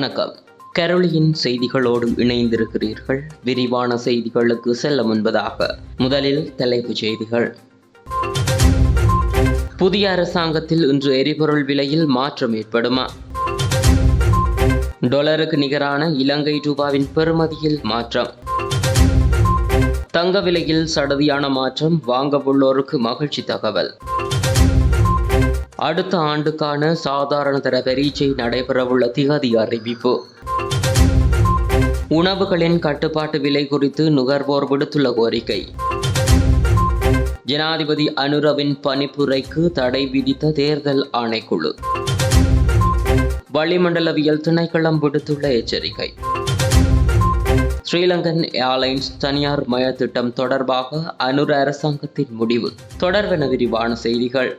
வணக்கம். கரோலியின் செய்திகளோடு இணைந்திருக்கிறீர்கள். விரிவான செய்திகளுக்கு செல்ல முன்பதாக முதலில் தலைப்புச் செய்திகள். புதிய அரசாங்கத்தில் இன்று எரிபொருள் விலையில் மாற்றம் ஏற்படுமா? டொலருக்கு நிகரான இலங்கை ரூபாவின் பெறுமதியில் மாற்றம். தங்க விலையில் சடதியான மாற்றம் வாங்கவுள்ளோருக்கு மகிழ்ச்சி தகவல். அடுத்த ஆண்டுக்கான சாதாரண தர பரீட்சை நடைபெறவுள்ள திகதி அறிவிப்பு. உணவுகளின் கட்டுப்பாட்டு விலை குறித்து நுகர்வோர் விடுத்துள்ள கோரிக்கை. ஜனாதிபதி அனுரவின் பணிப்புரைக்கு தடை விதித்த தேர்தல் ஆணைக்குழு. வளிமண்டலவியல் திணைக்களம் விடுத்துள்ள எச்சரிக்கை. ஸ்ரீலங்கன் ஏர்லைன்ஸ் தனியார் மய திட்டம் தொடர்பாக அனுர அரசாங்கத்தின் முடிவு. தொடர்பென விரிவான செய்திகள்.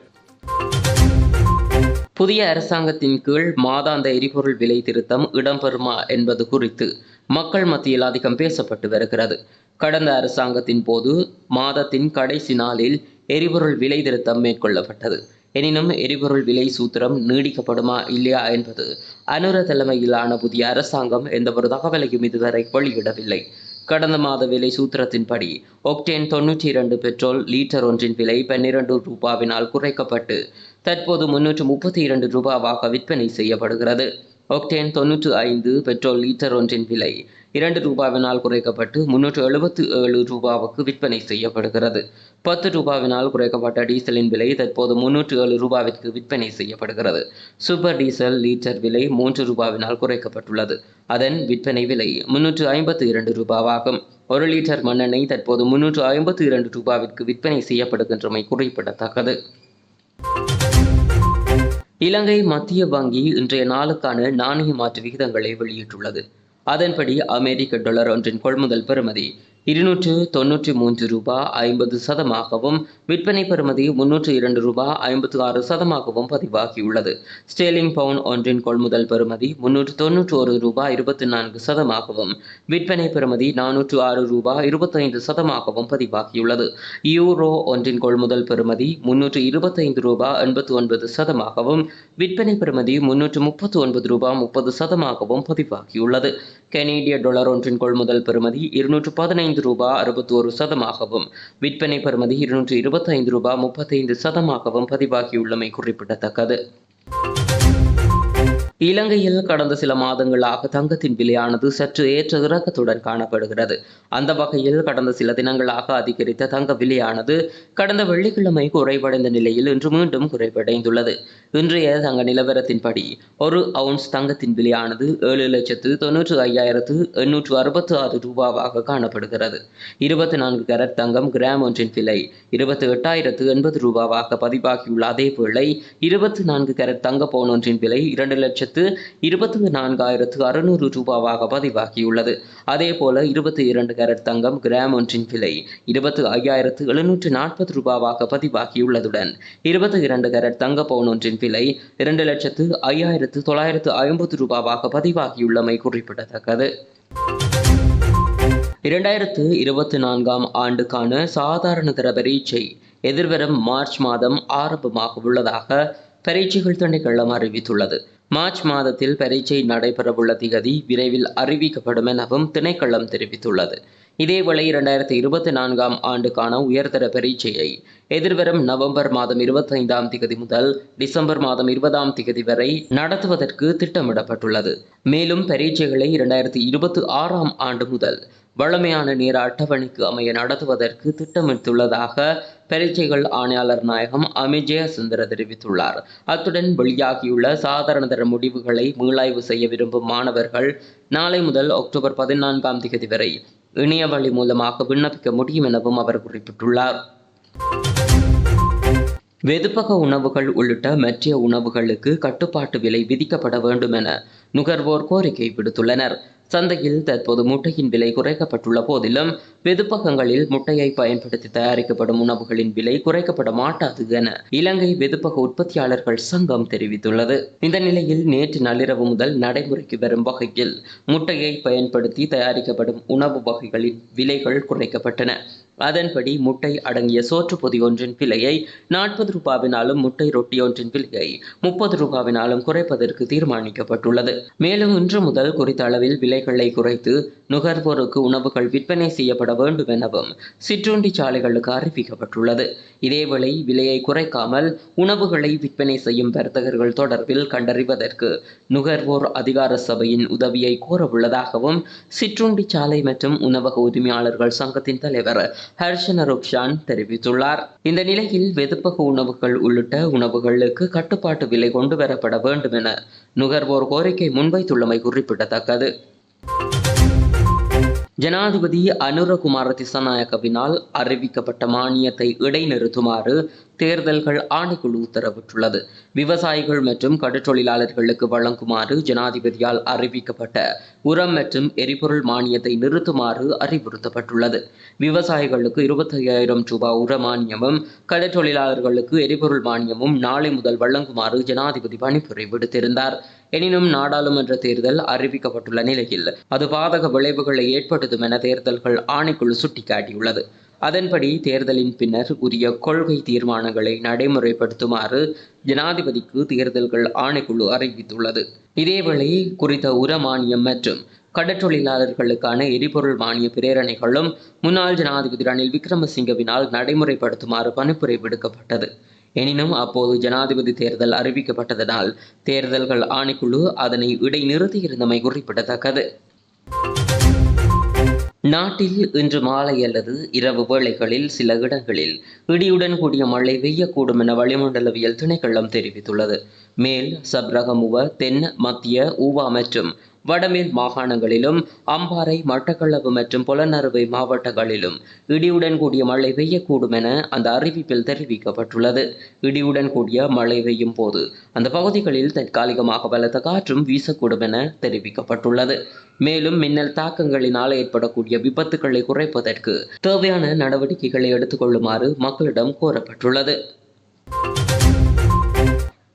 புதிய அரசாங்கத்தின் கீழ் மாதாந்த எரிபொருள் விலை திருத்தம் இடம்பெறுமா என்பது குறித்து மக்கள் மத்தியில் அதிகம் பேசப்பட்டு வருகிறது. கடந்த அரசாங்கத்தின் போது மாதத்தின் கடைசி நாளில் எரிபொருள் விலை திருத்தம் மேற்கொள்ளப்பட்டது. எனினும் எரிபொருள் விலை சூத்திரம் நீடிக்கப்படுமா இல்லையா என்பது அனுர தலைமையிலான புதிய அரசாங்கம் எந்தவொரு தகவலையும் இதுவரை வெளியிடவில்லை. கடந்த மாத விலை சூத்திரத்தின்படி ஒக்டேன் தொன்னூற்றி இரண்டு பெட்ரோல் லீட்டர் ஒன்றின் விலை பன்னிரண்டு ரூபாவினால் குறைக்கப்பட்டு தற்போது முன்னூற்று முப்பத்தி இரண்டு ரூபாவாக விற்பனை செய்யப்படுகிறது. ஒக்டேன் தொன்னூற்று ஐந்து பெட்ரோல் லீட்டர் ஒன்றின் விலை இரண்டு ரூபாவினால் குறைக்கப்பட்டு முன்னூற்று எழுபத்து ஏழு ரூபாவுக்கு விற்பனை செய்யப்படுகிறது. பத்து ரூபாவினால் குறைக்கப்பட்ட டீசலின் விலை தற்போது முன்னூற்று ஏழு ரூபாவிற்கு விற்பனை செய்யப்படுகிறது. சூப்பர் டீசல் லீட்டர் விலை மூன்று ரூபாவினால் குறைக்கப்பட்டுள்ளது. அதன் விற்பனை விலை முன்னூற்று ஐம்பத்து இரண்டு ரூபாவாகும். ஒரு லிட்டர் மண்ணெண்ணெய் தற்போது முன்னூற்று ஐம்பத்து இரண்டு ரூபாவிற்கு விற்பனை செய்யப்படுகின்றமை குறிப்பிடத்தக்கது. இலங்கை மத்திய வங்கி இன்றைய நாளுக்கான நாணய மாற்று விகிதங்களை வெளியிட்டுள்ளது. அதன்படி அமெரிக்க டாலர் ஒன்றின் கொள்முதல் பெறுமதி இருநூற்று தொன்னூற்றி மூன்று ரூபா ஐம்பது சதமாகவும் விற்பனை பெறுமதி முன்னூற்று இரண்டு ரூபா ஐம்பத்து ஆறு சதமாகவும் பதிவாகியுள்ளது. ஸ்டேலிங் பவுன் ஒன்றின் கொள்முதல் பெறுமதி முன்னூற்று தொன்னூற்று ஒரு ரூபா இருபத்தி நான்கு சதமாகவும் விற்பனை பெறுமதி நானூற்று ஆறு ரூபா இருபத்தைந்து சதமாகவும் பதிவாகியுள்ளது. யூரோ ஒன்றின் கொள்முதல் பெறுமதி முன்னூற்று இருபத்தைந்து ரூபா எண்பத்து ஒன்பது சதமாகவும் விற்பனை பெறுமதி முன்னூற்று முப்பத்து ஒன்பது ரூபா முப்பது சதமாகவும் பதிவாகியுள்ளது. கனேடிய டாலர் ஒன்றின் கொள்முதல் பெறுமதி இருநூற்று பதினைந்து ரூபாய் அறுபத்தி ஒரு சதமாகவும் விற்பனை பெறுமதி இருநூற்று இருபத்தைந்து ரூபாய் முப்பத்தைந்து சதமாகவும் பதிவாகியுள்ளமை குறிப்பிடத்தக்கது. இலங்கையில் கடந்த சில மாதங்களாக தங்கத்தின் விலையானது சற்று ஏற்ற இறக்கத்துடன் காணப்படுகிறது. அந்த வகையில் கடந்த சில தினங்களாக அதிகரித்த தங்க விலையானது கடந்த வெள்ளிக்கிழமை குறைவடைந்த நிலையில் இன்று மீண்டும் குறைவடைந்துள்ளது. இன்றைய தங்க நிலவரத்தின்படி ஒரு அவுன்ஸ் தங்கத்தின் விலையானது ஏழு லட்சத்து தொன்னூற்று ஐயாயிரத்து எண்ணூற்று அறுபத்து ஆறு ரூபாவாக காணப்படுகிறது. இருபத்தி நான்கு கேரட் தங்கம் கிராம் ஒன்றின் விலை இருபத்தி எட்டாயிரத்து எண்பது ரூபாவாக பதிவாகியுள்ள அதே வேளை இருபத்தி நான்கு கேரட் தங்க பவுன் ஒன்றின் விலை இரண்டு லட்சத்து லட்சத்து இருபத்தி நான்காயிரத்து அறுநூறு ரூபாவாக பதிவாகியுள்ளது. அதே போல இருபத்தி இரண்டு கேரட் தங்கம் கிராம் ஒன்றின் விலை இருபத்தி ஐயாயிரத்து எழுநூற்று நாற்பது ரூபாவாக பதிவாகியுள்ளதுடன் இருபத்தி இரண்டு கேரட் தங்க பவுன் ஒன்றின் விலை இரண்டு லட்சத்து ஐயாயிரத்து தொள்ளாயிரத்து ஐம்பது ரூபாவாக பதிவாகியுள்ளமை குறிப்பிடத்தக்கது. இரண்டாயிரத்து இருபத்தி நான்காம் ஆண்டுக்கான சாதாரண தர பரீட்சை எதிர்வரும் மார்ச் மாதம் ஆரம்பமாக உள்ளதாக பரீட்சைகள் திணைக்களம் அறிவித்துள்ளது. மார்ச் மாதத்தில் பரீட்சை நடைபெறவுள்ள திகதி விரைவில் அறிவிக்கப்படும் எனவும் திணைக்களம் தெரிவித்துள்ளது. இதேவேளை இரண்டாயிரத்தி இருபத்தி நான்காம் ஆண்டுக்கான உயர்தர பரீட்சையை எதிர்வரும் நவம்பர் மாதம் இருபத்தைந்தாம் திகதி முதல் டிசம்பர் மாதம் இருபதாம் திகதி வரை நடத்துவதற்கு திட்டமிடப்பட்டுள்ளது. மேலும் பரீட்சைகளை இரண்டாயிரத்தி இருபத்தி ஆறாம் ஆண்டு முதல் வழமையான நீர் அட்டவணைக்கு அமைய நடத்துவதற்கு திட்டமிட்டுள்ளதாக பரீட்சைகள் ஆணையாளர் நாயகம் அமித் சுந்தர தெரிவித்துள்ளார். அத்துடன் வெளியாகியுள்ள சாதாரண தர முடிவுகளை மீளாய்வு செய்ய விரும்பும் மாணவர்கள் நாளை முதல் அக்டோபர் பதினான்காம் தேதி வரை இணைய வழி மூலமாக விண்ணப்பிக்க முடியும் எனவும் அவர் குறிப்பிட்டுள்ளார். வெதுப்பக உணவுகள் உள்ளிட்ட மற்ற உணவுகளுக்கு கட்டுப்பாட்டு விலை விதிக்கப்பட வேண்டும் என நுகர்வோர் கோரிக்கை விடுத்துள்ளனர். சந்தையில் தற்போது முட்டையின் விலை குறைக்கப்பட்டுள்ள போதிலும் வெதுப்பகங்களில் முட்டையை பயன்படுத்தி தயாரிக்கப்படும் உணவுகளின் விலை குறைக்கப்பட மாட்டாது என இலங்கை வெதுப்பக உற்பத்தியாளர்கள் சங்கம் தெரிவித்துள்ளது. இந்த நிலையில் நேற்று நள்ளிரவு முதல் நடைமுறைக்கு வரும் வகையில் முட்டையை பயன்படுத்தி தயாரிக்கப்படும் உணவு வகைகளின் விலைகள் குறைக்கப்பட்டன. அதன்படி முட்டை அடங்கிய சோற்று பொதி ஒன்றின் விலையை நாற்பது ரூபாவினாலும் முட்டை ரொட்டி ஒன்றின் விலையை முப்பது ரூபாவினாலும் குறைப்பதற்கு தீர்மானிக்கப்பட்டுள்ளது. மேலும் இன்று முதல் குறித்த அளவில் விலைகளை குறைத்து நுகர்வோருக்கு உணவுகள் விற்பனை செய்யப்பட வேண்டும் எனவும் சிற்றுண்டி சாலைகளுக்கு அறிவிக்கப்பட்டுள்ளது. இதேவேளை விலையை குறைக்காமல் உணவுகளை விற்பனை செய்யும் வர்த்தகர்கள் தொடர்பில் கண்டறிவதற்கு நுகர்வோர் அதிகார சபையின் உதவியை கோரவுள்ளதாகவும் சிற்றுண்டி சாலை மற்றும் உணவக உரிமையாளர்கள் சங்கத்தின் தலைவர் ஹர்ஷன ருக்ஷான் தெரிவித்துள்ளார். இந்த நிலையில் வெதுப்பக உணவுகள் உள்ளிட்ட உணவுகளுக்கு கட்டுப்பாட்டு விலை கொண்டு வரப்பட வேண்டும் என நுகர்வோர் கோரிக்கை முன்வைத்துள்ளமை குறிப்பிடத்தக்கது. ஜனாதிபதி அனுரகுமார திசாநாயக்கவினால் அறிவிக்கப்பட்ட மானியத்தை இடைநிறுத்துமாறு தேர்தல்கள் ஆணைக்குழு உத்தரவிட்டுள்ளது. விவசாயிகள் மற்றும் கடற்றொழிலாளர்களுக்கு வழங்குமாறு ஜனாதிபதியால் அறிவிக்கப்பட்ட உரம் மற்றும் எரிபொருள் மானியத்தை நிறுத்துமாறு அறிவுறுத்தப்பட்டுள்ளது. விவசாயிகளுக்கு இருபத்தி ஐயாயிரம் ரூபாய் உர மானியமும் கடற்றொழிலாளர்களுக்கு எரிபொருள் மானியமும் நாளை முதல் வழங்குமாறு ஜனாதிபதி பணிப்புரை விடுத்திருந்தார் எனினும் நாடாளுமன்ற தேர்தல் அறிவிக்கப்பட்டுள்ள நிலையில் அது பாதக விளைவுகளை ஏற்படுத்தும் என தேர்தல்கள் ஆணைக்குழு சுட்டிக்காட்டியுள்ளது. அதன்படி தேர்தலின் பின்னர் உரிய கொள்கை தீர்மானங்களை நடைமுறைப்படுத்துமாறு ஜனாதிபதிக்கு தேர்தல்கள் ஆணைக்குழு அறிவித்துள்ளது. இதேவேளை குறித்த உரமானியம் மற்றும் கடற்றொழிலாளர்களுக்கான எரிபொருள் மானிய பிரேரணைகளும் முன்னாள் ஜனாதிபதி ரணில் விக்ரமசிங்கவினால் நடைமுறைப்படுத்துமாறு பணிப்புரை விடுக்கப்பட்டது. எனினும் அப்போது ஜனாதிபதி தேர்தல் அறிவிக்கப்பட்டதனால் தேர்தல்கள் ஆணைக்குழு அதனை இடைநிறுத்தியிருந்தமை குறிப்பிடத்தக்கது. நாட்டில் இன்று மாலை அல்லது இரவு வேளைகளில் சில இடங்களில் இடியுடன் கூடிய மழை பெய்யக்கூடும் என வளிமண்டலவியல் திணைக்களம் தெரிவித்துள்ளது. மேல் சப்ரகமுவ தென் மத்திய ஊவா மற்றும் வடமேல் மாகாணங்களிலும் அம்பாறை மட்டக்களப்பு மற்றும் புலனறுவை மாவட்டங்களிலும் இடியுடன் கூடிய மழை பெய்யக்கூடும் என அந்த அறிவிப்பில் தெரிவிக்கப்பட்டுள்ளது. இடியுடன் கூடிய மழை பெய்யும் போது அந்த பகுதிகளில் தற்காலிகமாக பலத்த காற்றும் வீசக்கூடும் என தெரிவிக்கப்பட்டுள்ளது. மேலும் மின்னல் தாக்கங்களினால் ஏற்படக்கூடிய விபத்துக்களை குறைப்பதற்கு தேவையான நடவடிக்கைகளை எடுத்துக்கொள்ளுமாறு மக்களிடம் கோரப்பட்டுள்ளது.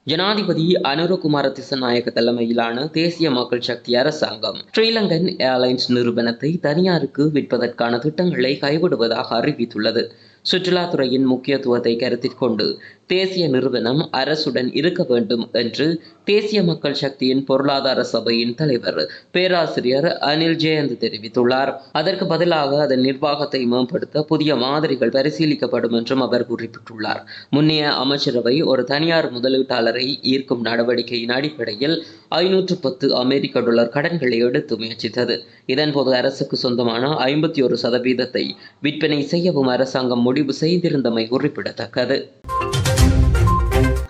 ஜனாதிபதி அனுரகுமார திசநாயக்க தலைமையிலான தேசிய மக்கள் சக்தி அரசாங்கம் ஸ்ரீலங்கன் ஏர்லைன்ஸ் நிறுவனத்தை தனியாருக்கு விற்பதற்கான திட்டங்களை கைவிடுவதாக அறிவித்துள்ளது. சுற்றுலாத்துறையின் முக்கியத்துவத்தை கருத்தில் கொண்டு தேசிய நிறுவனம் அரசுடன் இருக்க வேண்டும் என்று தேசிய மக்கள் சக்தியின் பொருளாதார சபையின் தலைவர் பேராசிரியர் அனில் ஜெயந்த் தெரிவித்துள்ளார். அதற்கு பதிலாக அதன் நிர்வாகத்தை மேம்படுத்த புதிய மாதிரிகள் பரிசீலிக்கப்படும் என்றும் அவர் குறிப்பிட்டுள்ளார். முன்னைய அமைச்சரவை ஒரு தனியார் முதலீட்டாளரை ஈர்க்கும் நடவடிக்கையின் அடிப்படையில் ஐநூற்று பத்து அமெரிக்க டாலர் கடன்களை எடுத்து முயற்சித்தது. இதன்போது அரசுக்கு சொந்தமான ஐம்பத்தி ஒரு சதவீதத்தை விற்பனை செய்யவும் அரசாங்கம் முடிவு செய்திருந்தமை குறிப்பிடத்தக்கது.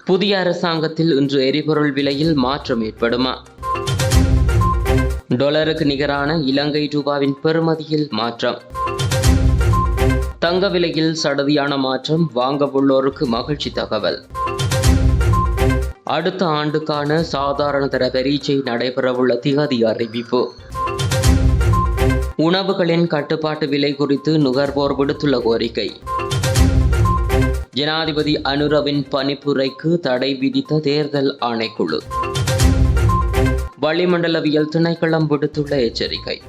புதிய அரசாங்கத்தில் இன்று எரிபொருள் விலையில் மாற்றம் ஏற்படுமா? டாலருக்கு நிகரான இலங்கை ரூபாவின் பெறுமதியில் மாற்றம். தங்க விலையில் சடதியான மாற்றம் வாங்க உள்ளோருக்கு மகிழ்ச்சி தகவல். அடுத்த ஆண்டுக்கான சாதாரண தர பரீட்சை நடைபெறவுள்ள திகதி அறிவிப்பு. உணவுகளின் கட்டுப்பாட்டு விலை குறித்து நுகர்வோர் விடுத்துள்ள கோரிக்கை. ஜனாதிபதி அனுரவின் பணிப்புரைக்கு தடை விதித்த தேர்தல் ஆணைக்குழு. வளிமண்டலவியல் திணைக்களம் விடுத்துள்ள எச்சரிக்கை.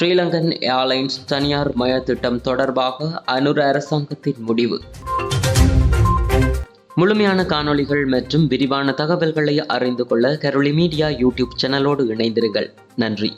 ஸ்ரீலங்கன் ஏர்லைன்ஸ் தனியார் மய திட்டம் தொடர்பாக அனுர அரசாங்கத்தின் முடிவு. முழுமையான காணொளிகள் மற்றும் விரிவான தகவல்களை அறிந்து கொள்ள கரோலி மீடியா யூடியூப் சேனலோடு இணைந்திருங்கள். நன்றி.